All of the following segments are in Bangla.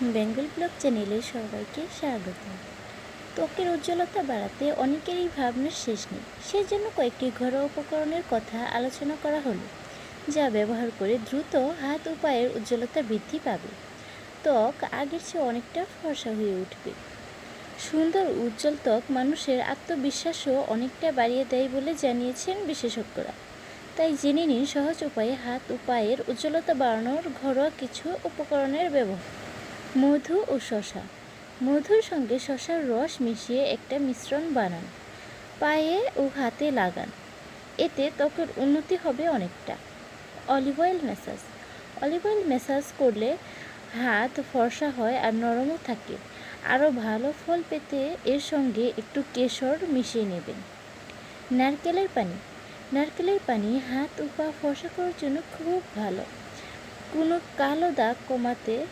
বেঙ্গল ব্লগ চ্যানেলে সবাইকে স্বাগত। ত্বকের উজ্জ্বলতা বাড়াতে অনেকেরই ভাবনার শেষ নেই। সেজন্য কয়েকটি ঘরোয়া উপকরণের কথা আলোচনা করা হলো, যা ব্যবহার করে দ্রুত হাত উপায়ের উজ্জ্বলতা বৃদ্ধি পাবে। ত্বক আগের চেয়ে অনেকটা ফর্সা হয়ে উঠবে। সুন্দর উজ্জ্বল ত্বক মানুষের আত্মবিশ্বাসও অনেকটা বাড়িয়ে দেয় বলে জানিয়েছেন বিশেষজ্ঞরা। তাই জেনে নিন সহজ উপায়ে হাত উপায়ের উজ্জ্বলতা বাড়ানোর ঘরোয়া কিছু উপকরণের ব্যবহার। মধু ও শশা। মধুর সঙ্গে শশার রস মিশিয়ে একটা মিশ্রণ বানান। পায়ে ও হাতে লাগান। এতে ত্বকের উন্নতি হবে অনেকটা। Olive oil massage. Olive oil massage করলে হাত ফর্সা হয় আর নরমও থাকে। আরও ভালো ফল পেতে এর সঙ্গে একটু কেশর মিশিয়ে নেবেন। নারকেলের পানি। নারকেলের পানি হাত ও পা ফর্সা করার জন্য খুব ভালো। কোনো কালো দাগ কমাতে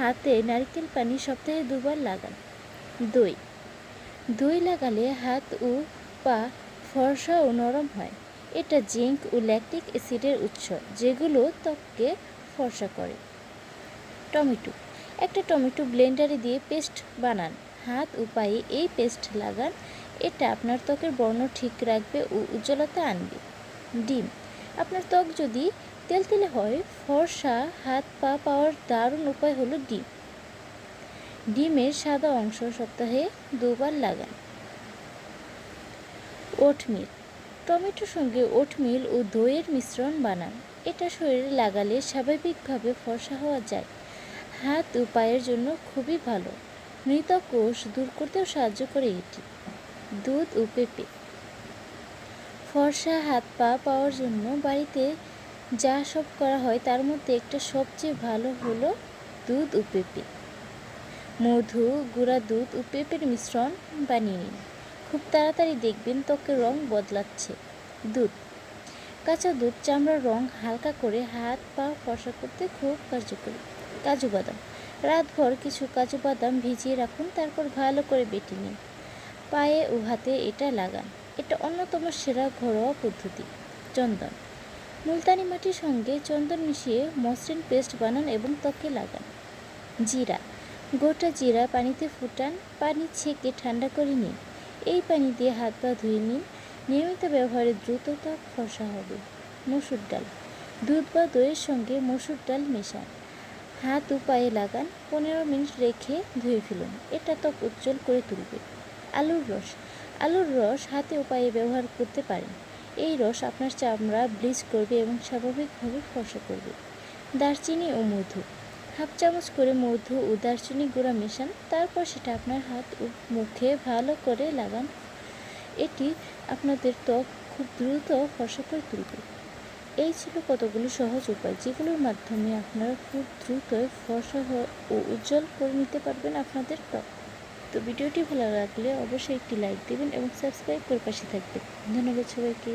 হাতে নারকেল পানি সপ্তাহে দুবার লাগান। দই। দই লাগালে হাত ও পা ফর্সা ও নরম হয়। এটা জিঙ্ক ও ল্যাকটিক অ্যাসিডের উৎস, যেগুলো ত্বককে ফর্সা করে। টমেটো। একটা টমেটো ব্লেন্ডারে দিয়ে পেস্ট বানান। হাত ও পায়ে এই পেস্ট লাগান। এটা আপনার ত্বকের বর্ণ ঠিক রাখবে ও উজ্জ্বলতা আনবে। ডিম। আপনার ত্বক যদি তেলতেলে হয়, ফর্সা হাত পা পাওয়ার দারুণ উপায় হলো ডিম। ডিমের সাদা অংশ সপ্তাহে দুবার লাগান। ওটমিল। টমেটোর সঙ্গে ওটমিল ও দইয়ের মিশ্রণ বানান। এটা শরীরে লাগালে স্বাভাবিকভাবে ফর্সা হওয়া যায়। হাত ও পায়ের জন্য খুবই ভালো। মৃত কোষ দূর করতেও সাহায্য করে এটি। দুধ ও পেঁপে। ফর্সা হাত পা পাওয়ার জন্য বাড়িতে যা সব করা হয়, তার মধ্যে একটা সবচেয়ে ভালো হলো দুধ ও পেঁপে। মধু, গুঁড়া দুধ ও পেঁপের মিশ্রণ বানিয়ে নিন। খুব তাড়াতাড়ি দেখবেন ত্বকের রং বদলাচ্ছে দুধ। কাঁচা দুধ চামড়ার রং হালকা করে হাত, পা ফর্সা করতে খুব কার্যকরী। কাজু বাদাম। রাতভর কিছু কাজু বাদাম ভিজিয়ে রাখুন, তারপর ভালো করে বেটে নিন। পায়ে ও হাতে এটা লাগান। এটা অন্যতম সেরা ঘরোয়া পদ্ধতি। চন্দন। মুলতানি মাটির সঙ্গে চন্দন মিশিয়ে মসৃণ পেস্ট বানান এবং ত্বকে লাগান। জিরা। গোটা জিরা পানিতে ফুটান, পানি ছেঁকে ঠান্ডা করে নিন। এই পানি দিয়ে হাত পা ধুয়ে নিন। নিয়মিত ব্যবহারে দ্রুত ত্বক ফসা হবে। মসুর ডাল। দুধ বা দইয়ের সঙ্গে মসুর ডাল মেশান। হাত ও পায়ে লাগান। পনেরো মিনিট রেখে ধুয়ে ফেলুন। এটা ত্বক উজ্জ্বল করে তুলবে। আলুর রস। আলুর রস হাতে ও পায়ে ব্যবহার করতে পারেন। এই রস আপনার চামড়া ব্লিচ করবে এবং স্বাভাবিকভাবে ফসা করবে। দারচিনি ও মধু। হাফ চামচ করে মধু ও দারচিনি গুঁড়া মেশান, তারপর সেটা আপনার হাত ও মুখে ভালো করে লাগান। এটি আপনাদের ত্বক খুব দ্রুত ফসা করে তুলবে। এই ছিল কতগুলো সহজ উপায় যেগুলোর মাধ্যমে আপনারা খুব দ্রুত হ- ও উজ্জ্বল করে নিতে পারবেন আপনাদের ত্বক। তো ভিডিওটি ভালো লাগলে অবশ্যই একটি লাইক দেবেন এবং সাবস্ক্রাইব করে পাশে থাকবেন। ধন্যবাদ সবাইকে।